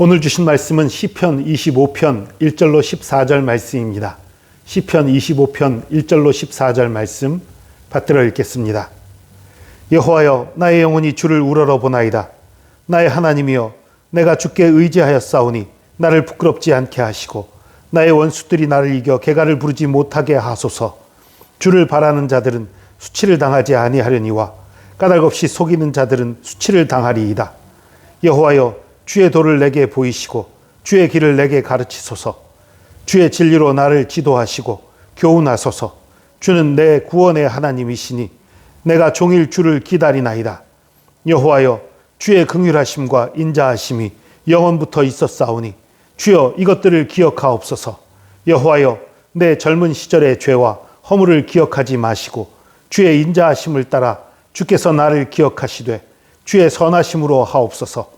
오늘 주신 말씀은 시편 25편 1절로 14절 말씀입니다. 시편 25편 1절로 14절 말씀 받들어 읽겠습니다. 여호와여 나의 영혼이 주를 우러러 보나이다. 나의 하나님이여 내가 주께 의지하였사오니 나를 부끄럽지 않게 하시고 나의 원수들이 나를 이겨 개가를 부르지 못하게 하소서. 주를 바라는 자들은 수치를 당하지 아니하려니와 까닭 없이 속이는 자들은 수치를 당하리이다. 여호와여 주의 도를 내게 보이시고 주의 길을 내게 가르치소서. 주의 진리로 나를 지도하시고 교훈하소서. 주는 내 구원의 하나님이시니 내가 종일 주를 기다리나이다. 여호와여 주의 긍휼하심과 인자하심이 영원부터 있었사오니 주여 이것들을 기억하옵소서. 여호와여 내 젊은 시절의 죄와 허물을 기억하지 마시고 주의 인자하심을 따라 주께서 나를 기억하시되 주의 선하심으로 하옵소서.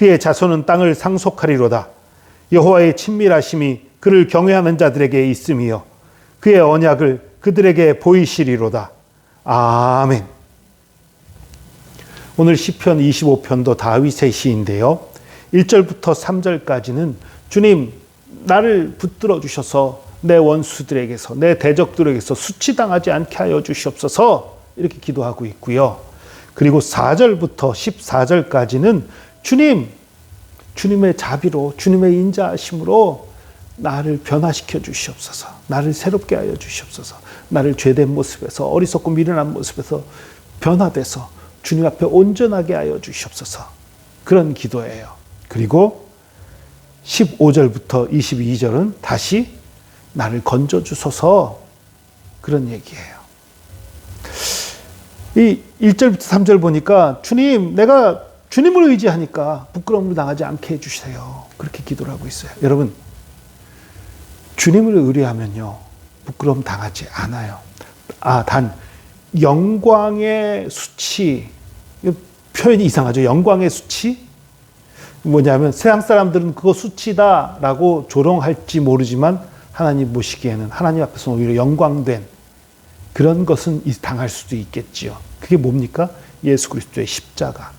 그의 자손은 땅을 상속하리로다. 여호와의 친밀하심이 그를 경외하는 자들에게 있음이요 그의 언약을 그들에게 보이시리로다. 아멘. 오늘 시편 25편도 다윗의 시인데요. 1절부터 3절까지는 주님 나를 붙들어 주셔서 내 원수들에게서 내 대적들에게서 수치당하지 않게 하여 주시옵소서 이렇게 기도하고 있고요. 그리고 4절부터 14절까지는 주님 주님의 자비로 주님의 인자하심으로 나를 변화시켜 주시옵소서. 나를 새롭게 하여 주시옵소서. 나를 죄된 모습에서 어리석고 미련한 모습에서 변화돼서 주님 앞에 온전하게 하여 주시옵소서. 그런 기도예요. 그리고 15절부터 22절은 다시 나를 건져 주소서 그런 얘기예요. 이 1절부터 3절 보니까 주님 내가 주님을 의지하니까 부끄러움을 당하지 않게 해주세요. 그렇게 기도를 하고 있어요. 여러분 주님을 의뢰하면요 부끄러움 당하지 않아요. 아 단 영광의 수치 표현이 이상하죠. 영광의 수치 뭐냐면 세상 사람들은 그거 수치다라고 조롱할지 모르지만 하나님 보시기에는 하나님 앞에서 오히려 영광된 그런 것은 당할 수도 있겠지요. 그게 뭡니까? 예수 그리스도의 십자가.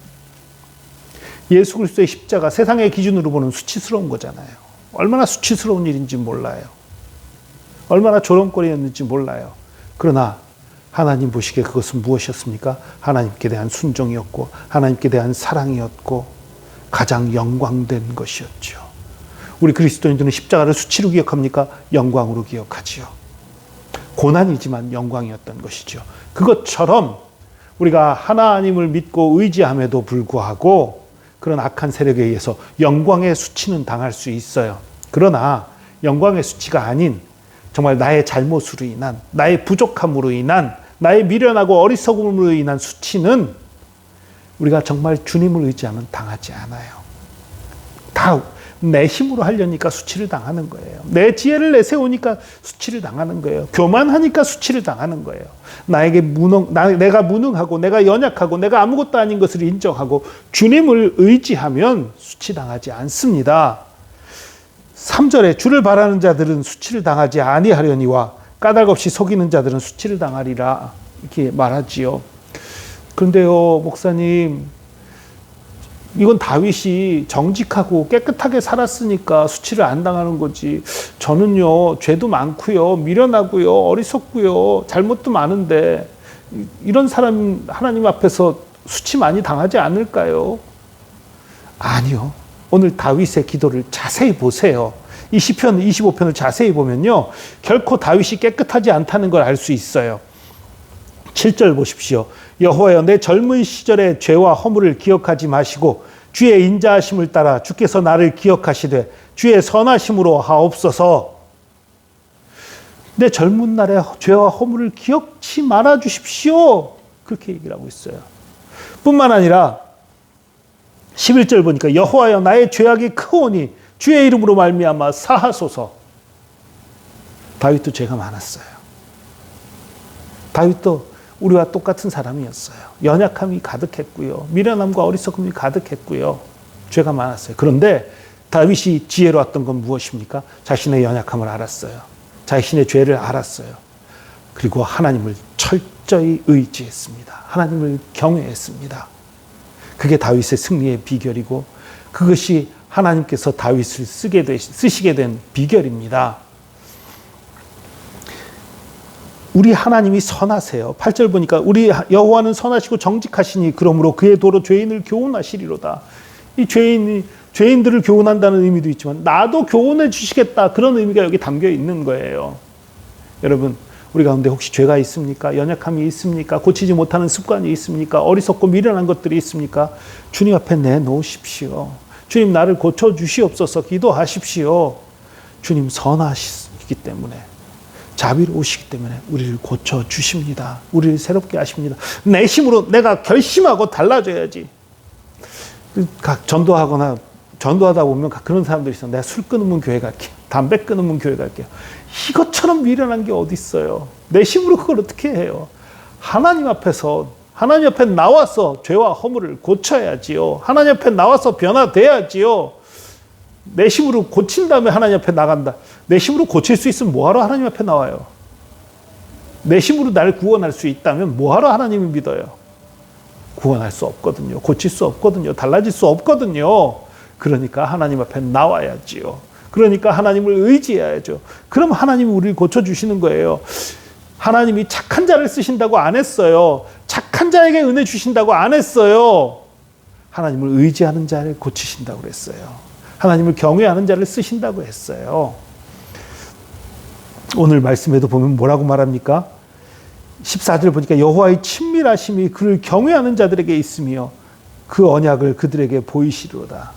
예수 그리스도의 십자가 세상의 기준으로 보는 수치스러운 거잖아요. 얼마나 수치스러운 일인지 몰라요. 얼마나 조롱거리였는지 몰라요. 그러나 하나님 보시기에 그것은 무엇이었습니까? 하나님께 대한 순종이었고 하나님께 대한 사랑이었고 가장 영광된 것이었죠. 우리 그리스도인들은 십자가를 수치로 기억합니까? 영광으로 기억하지요. 고난이지만 영광이었던 것이죠. 그것처럼 우리가 하나님을 믿고 의지함에도 불구하고 그런 악한 세력에 의해서 영광의 수치는 당할 수 있어요. 그러나 영광의 수치가 아닌 정말 나의 잘못으로 인한, 나의 부족함으로 인한, 나의 미련하고 어리석음으로 인한 수치는 우리가 정말 주님을 의지하면 당하지 않아요. 다 내 힘으로 하려니까 수치를 당하는 거예요. 내 지혜를 내세우니까 수치를 당하는 거예요. 교만하니까 수치를 당하는 거예요. 나에게 무능, 나, 내가 무능하고 내가 연약하고 내가 아무것도 아닌 것을 인정하고 주님을 의지하면 수치 당하지 않습니다. 3절에 주를 바라는 자들은 수치를 당하지 아니하려니와 까닭없이 속이는 자들은 수치를 당하리라 이렇게 말하지요. 그런데요, 목사님, 이건 다윗이 정직하고 깨끗하게 살았으니까 수치를 안 당하는 거지. 저는요, 죄도 많고요, 미련하고요, 어리석고요, 잘못도 많은데 이런 사람 하나님 앞에서 수치 많이 당하지 않을까요? 아니요. 오늘 다윗의 기도를 자세히 보세요. 이 시편 25편을 자세히 보면요. 결코 다윗이 깨끗하지 않다는 걸 알 수 있어요. 7절 보십시오. 여호와여 내 젊은 시절의 죄와 허물을 기억하지 마시고 주의 인자하심을 따라 주께서 나를 기억하시되 주의 선하심으로 하옵소서. 내 젊은 날의 죄와 허물을 기억치 말아 주십시오. 그렇게 얘기를 하고 있어요. 뿐만 아니라 11절 보니까 여호와여 나의 죄악이 크오니 주의 이름으로 말미암아 사하소서. 다윗도 죄가 많았어요. 다윗도 우리와 똑같은 사람이었어요. 연약함이 가득했고요. 미련함과 어리석음이 가득했고요. 죄가 많았어요. 그런데 다윗이 지혜로웠던 건 무엇입니까? 자신의 연약함을 알았어요. 자신의 죄를 알았어요. 그리고 하나님을 철저히 의지했습니다. 하나님을 경외했습니다. 그게 다윗의 승리의 비결이고 그것이 하나님께서 다윗을 쓰게 되, 쓰시게 된 비결입니다. 우리 하나님이 선하세요. 8절 보니까 우리 여호와는 선하시고 정직하시니 그러므로 그의 도로 죄인을 교훈하시리로다. 이 죄인이 죄인들을 교훈한다는 의미도 있지만 나도 교훈해 주시겠다 그런 의미가 여기 담겨 있는 거예요. 여러분 우리 가운데 혹시 죄가 있습니까? 연약함이 있습니까? 고치지 못하는 습관이 있습니까? 어리석고 미련한 것들이 있습니까? 주님 앞에 내놓으십시오. 주님 나를 고쳐 주시옵소서 기도하십시오. 주님 선하시기 때문에 자비로우시기 때문에 우리를 고쳐 주십니다. 우리를 새롭게 하십니다. 내 힘으로 내가 결심하고 달라져야지. 각 전도하거나 전도하다 보면 그런 사람들이 있어. 내가 술 끊으면 교회 갈게. 담배 끊으면 교회 갈게요. 이것처럼 미련한 게 어디 있어요? 내 힘으로 그걸 어떻게 해요? 하나님 앞에서 하나님 앞에 나와서 죄와 허물을 고쳐야지요. 하나님 앞에 나와서 변화돼야지요. 내 힘으로 고친 다음에 하나님 앞에 나간다. 내 힘으로 고칠 수 있으면 뭐하러 하나님 앞에 나와요? 내 힘으로 나를 구원할 수 있다면 뭐하러 하나님을 믿어요? 구원할 수 없거든요. 고칠 수 없거든요. 달라질 수 없거든요. 그러니까 하나님 앞에 나와야지요. 그러니까 하나님을 의지해야죠. 그럼 하나님이 우리를 고쳐주시는 거예요. 하나님이 착한 자를 쓰신다고 안 했어요. 착한 자에게 은혜 주신다고 안 했어요. 하나님을 의지하는 자를 고치신다고 그랬어요. 하나님을 경외하는 자를 쓰신다고 했어요. 오늘 말씀에도 보면 뭐라고 말합니까? 14절 보니까 여호와의 친밀하심이 그를 경외하는 자들에게 있으며 그 언약을 그들에게 보이시리로다.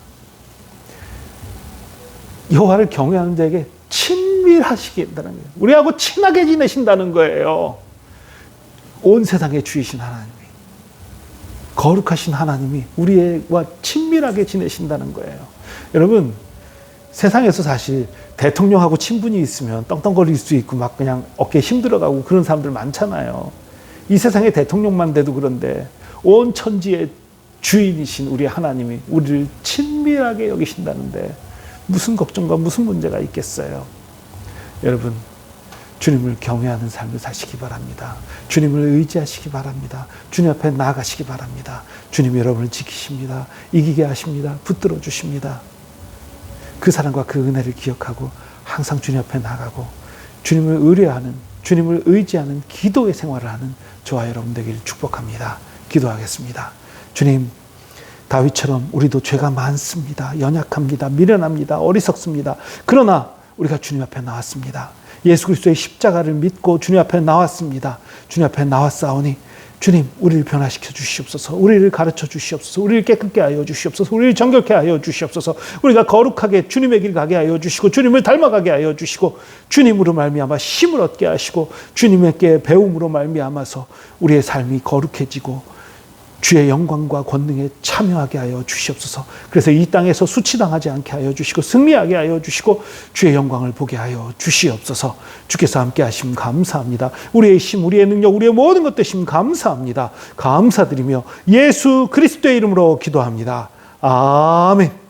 여호와를 경외하는 자에게 친밀하시겠다는 거예요. 우리하고 친하게 지내신다는 거예요. 온 세상의 주이신 하나님이 거룩하신 하나님이 우리와 친밀하게 지내신다는 거예요. 여러분 세상에서 사실 대통령하고 친분이 있으면 떵떵거릴 수 있고 막 그냥 어깨 힘들어가고 그런 사람들 많잖아요. 이 세상의 대통령만 돼도 그런데 온 천지의 주인이신 우리 하나님이 우리를 친밀하게 여기신다는데 무슨 걱정과 무슨 문제가 있겠어요? 여러분, 주님을 경외하는 삶을 사시기 바랍니다. 주님을 의지하시기 바랍니다. 주님 앞에 나아가시기 바랍니다. 주님 여러분을 지키십니다. 이기게 하십니다. 붙들어 주십니다. 그 사랑과 그 은혜를 기억하고 항상 주님 앞에 나가고 주님을 의뢰하는 주님을 의지하는 기도의 생활을 하는 저와 여러분 되기를 축복합니다. 기도하겠습니다. 주님 다윗처럼 우리도 죄가 많습니다. 연약합니다. 미련합니다. 어리석습니다. 그러나 우리가 주님 앞에 나왔습니다. 예수 그리스도의 십자가를 믿고 주님 앞에 나왔습니다. 주님 앞에 나왔사오니 주님 우리를 변화시켜 주시옵소서. 우리를 가르쳐 주시옵소서. 우리를 깨끗게 하여 주시옵소서. 우리를 정결케 하여 주시옵소서. 우리가 거룩하게 주님의 길 가게 하여 주시고 주님을 닮아가게 하여 주시고 주님으로 말미암아 힘을 얻게 하시고 주님께 배움으로 말미암아서 우리의 삶이 거룩해지고 주의 영광과 권능에 참여하게 하여 주시옵소서. 그래서 이 땅에서 수치당하지 않게 하여 주시고 승리하게 하여 주시고 주의 영광을 보게 하여 주시옵소서. 주께서 함께 하심 감사합니다. 우리의 힘, 우리의 능력, 우리의 모든 것 되심 감사합니다. 감사드리며 예수 그리스도의 이름으로 기도합니다. 아멘.